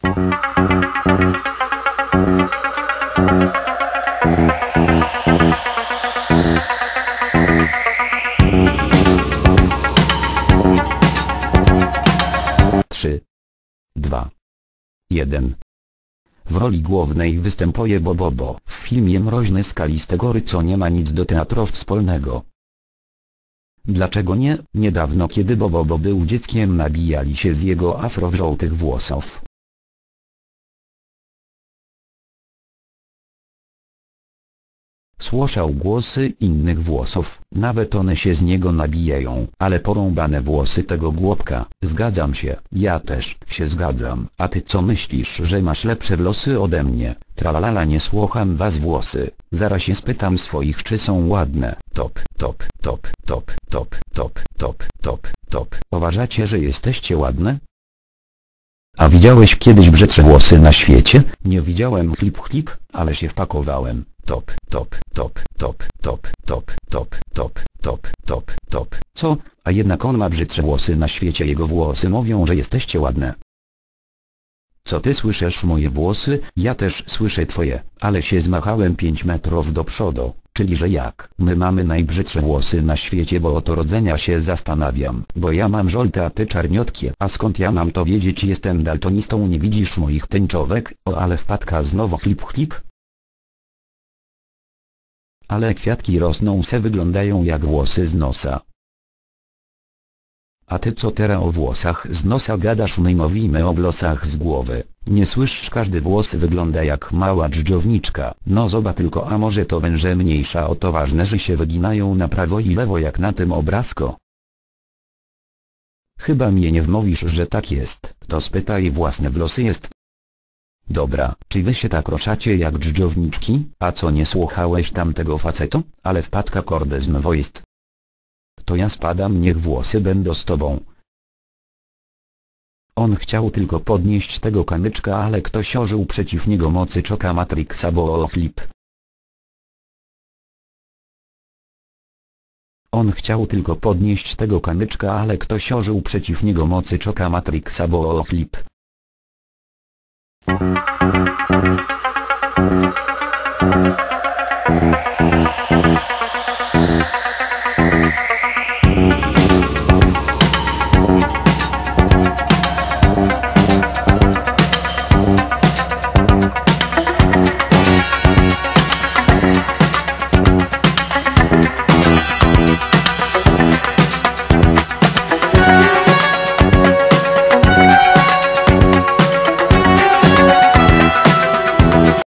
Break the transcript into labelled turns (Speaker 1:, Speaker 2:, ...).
Speaker 1: Trzy, dwa, jeden. W roli głównej występuje Bobobo w filmie Mroźne skaliste gory co nie ma nic do teatrów wspólnego. Dlaczego nie? Niedawno kiedy Bobobo był dzieckiem nabijali się z jego afro-żółtych włosów. Słyszał głosy innych włosów, nawet one się z niego nabijają, ale porąbane włosy tego głupka, zgadzam się, ja też się zgadzam, a ty co myślisz, że masz lepsze włosy ode mnie, tralala nie słucham was włosy, zaraz się spytam swoich czy są ładne, top, top, top, top, top, top, top, top, top, uważacie, że jesteście ładne? A widziałeś kiedyś brzydsze włosy na świecie? Nie widziałem chlip chlip, ale się wpakowałem. Top, top, top, top, top, top, top, top, top, top, top. Co? A jednak on ma brzydsze włosy na świecie. Jego włosy mówią, że jesteście ładne. Co ty słyszysz moje włosy? Ja też słyszę twoje, ale się zmachałem 5 metrów do przodu, czyli że jak? My mamy najbrzydsze włosy na świecie bo od rodzenia się zastanawiam, bo ja mam żołte a ty czarniotkie. A skąd ja mam to wiedzieć jestem daltonistą nie widzisz moich tęczowek? O ale wpadka znowu chlip chlip? Ale kwiatki rosną se wyglądają jak włosy z nosa. A ty co teraz o włosach z nosa gadasz my mówimy o włosach z głowy, nie słyszysz każdy włos wygląda jak mała dżdżowniczka, no zobacz tylko a może to węże mniejsza o to ważne że się wyginają na prawo i lewo jak na tym obrazko. Chyba mnie nie wmówisz że tak jest, to spytaj własne włosy jest. Dobra, czy wy się tak roszacie jak dżdżowniczki, a co nie słuchałeś tamtego facetu, ale wpadka kordę znowu jest. To ja spadam niech włosy będą z tobą. On chciał tylko podnieść tego kamyczka ale ktoś ożył przeciw niego mocy czoka Matrixa bo ochlip. On chciał tylko podnieść tego kamyczka ale ktoś ożył przeciw niego mocy czoka Matrixa bo ochlip. Thank you.